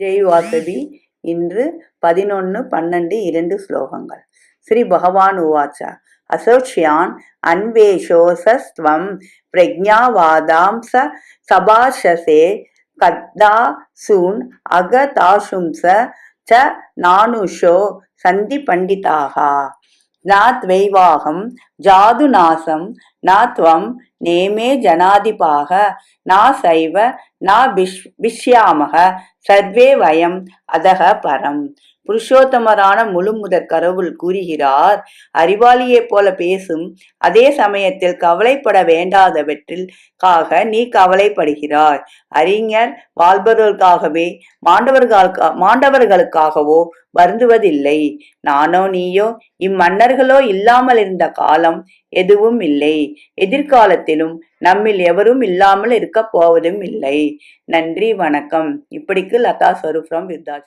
ஜெய் வாசதி இன்று பதினொன்று பன்னெண்டு இரண்டு ஸ்லோகங்கள். ஸ்ரீ பகவான் உவாச்சா. அசோக்ஷியான் அன்வேஷோசஸ்துவம் ச சபாஷசே கத்தா சூன் அகதாசும்ச ச நானுஷோ சந்தி பண்டிதாக. நாத்வைவாகம் ஜாதுநாசம் நாத்வம் நேமே ஜனாதிபாக நாசைவ நா பிஷ் பிஷ்யாமக சர்வே வயம் அதக பரம். புருஷோத்தமரான முழுமுதற் கடவுள் கூறுகிறார். அறிவாளியைப் போல பேசும் அதே சமயத்தில் கவலைப்பட வேண்டாதவற்றில்காக நீ கவலைப்படுகிறாய். அறிஞர் வாழ்பவர்களுக்காகவே மாண்டவர்களுக்கா மாண்டவர்களுக்காகவோ வருந்துவதில்லை. நானோ நீயோ இம்மன்னர்களோ இல்லாமல் இருந்த காலம் எதுவும் இல்லை. எதிர்காலத்திலும் நம்மில் எவரும் இல்லாமல் இருக்க போவதும் இல்லை. நன்றி வணக்கம். இப்படிக்கு லதா ஸ்வரூப் ஃப்ரம் விருதாச்சலம்.